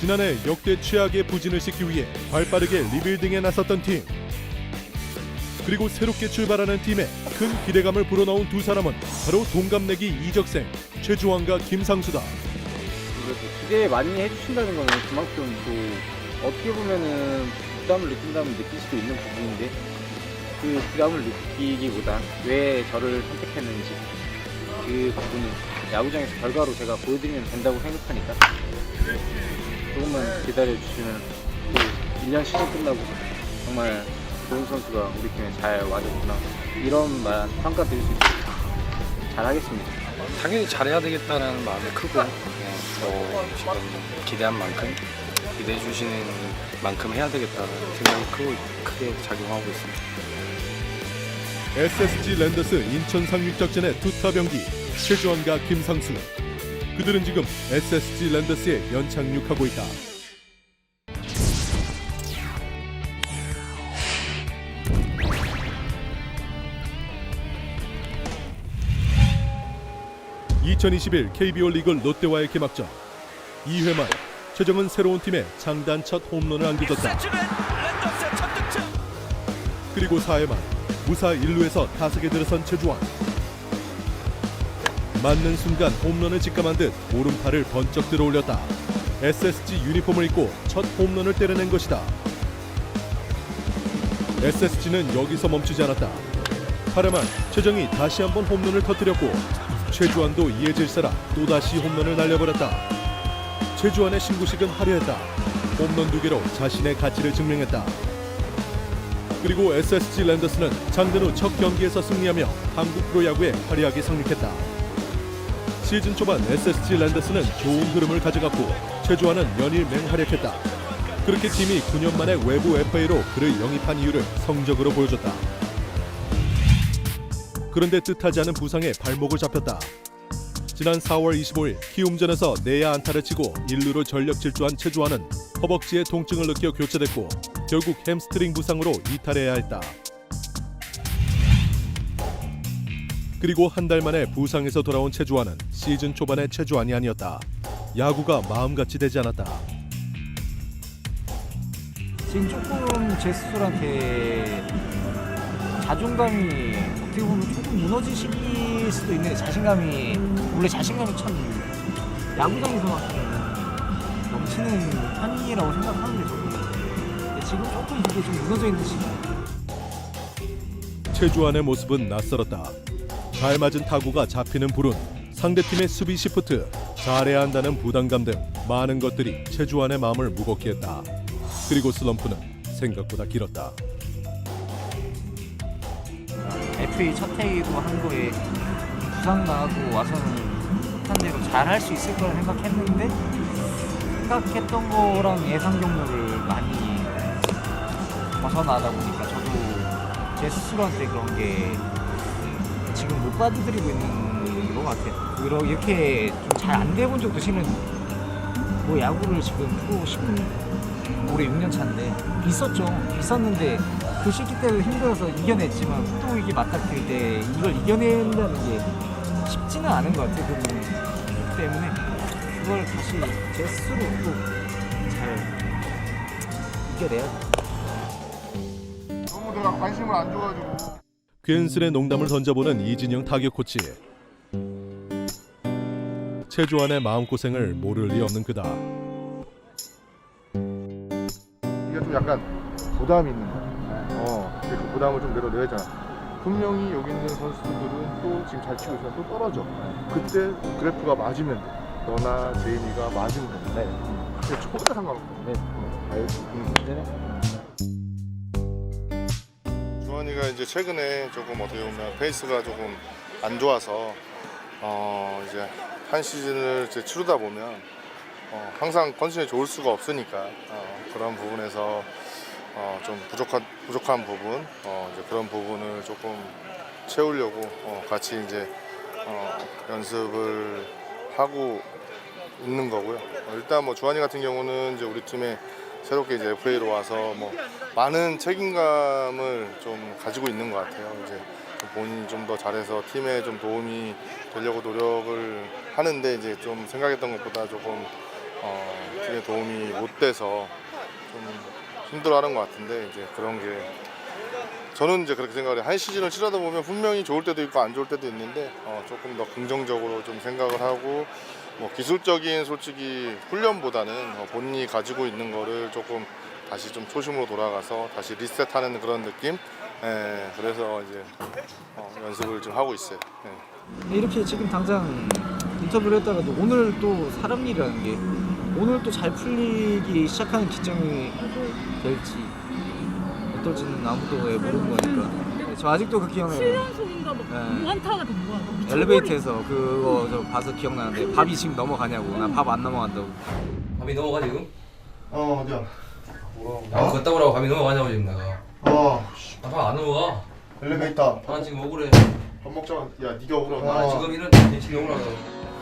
지난해 역대 최악의 부진을 씻기 위해 발빠르게 리빌딩에 나섰던 팀. 그리고 새롭게 출발하는 팀에 큰 기대감을 불어넣은 두 사람은 바로 동갑내기 이적생 최주환과 김상수다. 그래도 기대 많이 해주신다는 거는 그만큼 또 어떻게 보면은 부담을 느낀다면 느낄 수도 있는 부분인데 그 부담을 느끼기보다 왜 저를 선택했는지 그 부분은 야구장에서 결과로 제가 보여드리면 된다고 생각하니까 조금만 기다려주시면 또 1년 시즌 끝나고 정말 좋은 선수가 우리 팀에 잘 와줬구나 이런 말 평가 드릴 수 있도록 잘하겠습니다. 당연히 잘해야 되겠다는 마음이 크고 네, 뭐 지금 기대한 만큼 기대해 주시는 만큼 해야 되겠다는 생각이 크고 크게 작용하고 있습니다. SSG 랜더스 인천 상륙작전의 투타 병기 최주환과 김상수. 그들은 지금 SSG 랜더스에 연착륙하고 있다. (2021) KBO 리그 롯데와의 개막전 2회 말 최정은 새로운 팀에 장단 첫 홈런을 안겨줬다. 그리고 4회 말 무사 1루에서 타석에 들어선 최주환 맞는 순간 홈런을 직감한 듯 오른팔을 번쩍 들어 올렸다. SSG 유니폼을 입고 첫 홈런을 때려낸 것이다. SSG는 여기서 멈추지 않았다. 8회 말 최정이 다시 한번 홈런을 터뜨렸고 최주환도 이에 질세라 또다시 홈런을 날려버렸다. 최주환의 신구식은 화려했다. 홈런 두 개로 자신의 가치를 증명했다. 그리고 SSG 랜더스는 장든 후 첫 경기에서 승리하며 한국 프로야구에 화려하게 상륙했다. 시즌 초반 SSG 랜더스는 좋은 흐름을 가져갔고 최주환은 연일 맹활약했다. 그렇게 팀이 9년 만에 외부 FA로 그를 영입한 이유를 성적으로 보여줬다. 그런데 뜻하지 않은 부상에 발목을 잡혔다. 지난 4월 25일 키움전에서 내야 안타를 치고 1루로 전력 질주한 최주환은 허벅지에 통증을 느껴 교체됐고 결국 햄스트링 부상으로 이탈해야 했다. 그리고 한 달 만에 부상에서 돌아온 최주환은 시즌 초반의 최주환이 아니었다. 야구가 마음같이 되지 않았다. 지금 조금 제 스스로한테 자존감이 어떻게 보면 조금 무너지실 수도 있는데 자신감이 원래 자신감이 참 야구장에서만큼 넘치는 편이라고 생각하는데 저도 지금 조금 그게 좀 무너져 있는 시기 최주환의 모습은 낯설었다. 잘 맞은 타구가 잡히는 불운, 상대팀의 수비 시프트, 잘해야 한다는 부담감 등 많은 것들이 최주환의 마음을 무겁게 했다. 그리고 슬럼프는 생각보다 길었다. FA 첫 해이고 한 거에 부상 나고 와서는 한 대로 잘 할 수 있을 거라 생각했는데 생각했던 거랑 예상 경로를 많이 벗어나다 보니까 저도 제 스스로한테 그런 게 지금 못 받아들이고 있는 것 같아요. 이렇게 좀 잘 안 돼본 적도 실은 뭐 야구를 지금 프로 10, 올해 6년 차인데 있었죠. 있었는데 그 시기 때문에 힘들어서 이겨냈지만 또 이게 맞닥뜨릴 때 이걸 이겨낸다는 게 쉽지는 않은 것 같아요. 그 부분 때문에 그걸 다시 제 스스로 또잘 이겨내야 돼. 너무 내가 관심을 안 줘가지고 괜스레 농담을 던져보는 이진영 타격 코치. 최주환의 마음고생을 모를 리 없는 그다. 이게 좀 약간 부담이 있는 거야. 어, 근데 그 부담을 좀 내려내야 잖아 분명히 여기 있는 선수들은 또 지금 잘 치고 있으면 또 떨어져. 그때 그래프가 맞으면 돼. 너나 제인이가 맞으면 돼. 네. 근데 초보자 상관없어. 네. 알지? 응. 주원이 이제 최근에 조금 어떻게 보면 페이스가 조금 안 좋아서 어 이제 한 시즌을 이제 치르다 보면 어 항상 컨디션이 좋을 수가 없으니까 어 그런 부분에서 어 좀 부족한 부족한 부분 어 이제 그런 부분을 조금 채우려고 어 같이 이제 어 연습을 하고 있는 거고요. 어 일단 뭐 주한이 같은 경우는 이제 우리 팀에 새롭게 이제 FA로 와서 뭐 많은 책임감을 좀 가지고 있는 것 같아요. 이제 좀 본인이 좀 더 잘해서 팀에 좀 도움이 되려고 노력을 하는데 이제 좀 생각했던 것보다 조금 어, 팀에 도움이 못 돼서 좀 힘들어하는 것 같은데 이제 그런 게 저는 이제 그렇게 생각을 해요. 한 시즌을 치르다 보면 분명히 좋을 때도 있고 안 좋을 때도 있는데 어, 조금 더 긍정적으로 좀 생각을 하고 뭐 기술적인 솔직히 훈련보다는 어, 본인이 가지고 있는 거를 조금 다시 좀 초심으로 돌아가서 다시 리셋하는 그런 느낌. 예, 그래서 이제 어, 연습을 좀 하고 있어요. 예. 이렇게 지금 당장 인터뷰를 했다가도 오늘 또 사람 일이라는 게 오늘 또 잘 풀리기 시작하는 기점이 될지 어떨지는 아무도 모르는 거니까 저 아직도 그 기억나요 7연속인가 뭐 네. 무한타가 된 거야. 미쳐버리- 엘리베이터에서 그거 저 봐서 기억나는데 밥이 지금 넘어가냐고 난밥안 넘어간다고 밥이 넘어가 지금? 어 어디야? 야 걷다 오라고 밥이 넘어가냐고 지금 내가 어 밥안 넘어가 엘리베이터 나 지금 억울해 밥 먹자. 야, 네가 오라. 나 지금 이런 데 지금 억울하다고